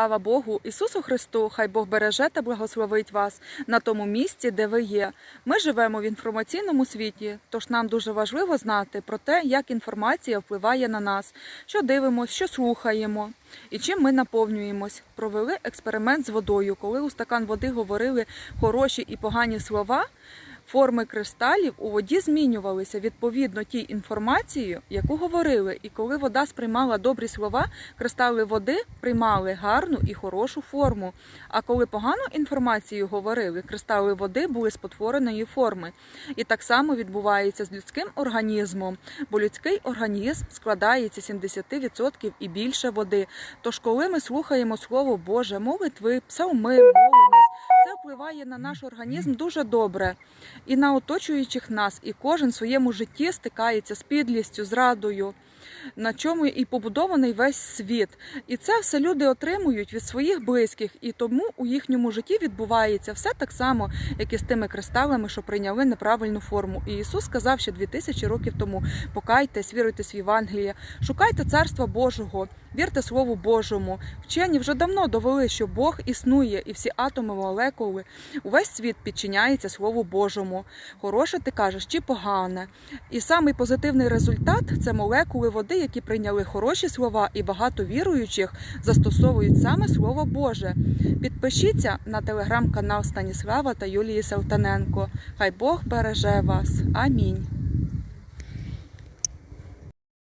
Слава Богу, Ісусу Христу, хай Бог береже та благословить вас на тому місці, де ви є. Ми живемо в інформаційному світі, тож нам дуже важливо знати про те, як інформація впливає на нас, що дивимося, що слухаємо і чим ми наповнюємось. Провели експеримент з водою, коли у стакан води говорили хороші і погані слова. Форми кристалів у воді змінювалися відповідно тій інформації, яку говорили. І коли вода сприймала добрі слова, кристали води приймали гарну і хорошу форму. А коли погану інформацію говорили, кристали води були спотвореної форми. І так само відбувається з людським організмом, бо людський організм складається 70% і більше води. Тож, коли ми слухаємо Слово Боже, молитви, псалми, молимось, це впливає на наш організм дуже добре і на оточуючих нас, і кожен в своєму житті стикається з підлістю, зрадою, на чому і побудований весь світ. І це все люди отримують від своїх близьких, і тому у їхньому житті відбувається все так само, як і з тими кристалами, що прийняли неправильну форму. І Ісус сказав ще 2000 років тому: покайтесь, віруйтесь в Євангеліє, шукайте царства Божого. Вірте Слову Божому. Вчені вже давно довели, що Бог існує, і всі атоми молекули, увесь світ підчиняється Слову Божому. Хороше ти кажеш чи погане. І самий позитивний результат це молекули води, які прийняли хороші слова, і багато віруючих застосовують саме Слово Боже. Підпишіться на телеграм-канал Станіслава та Юлії Салтаненко. Хай Бог береже вас. Амінь.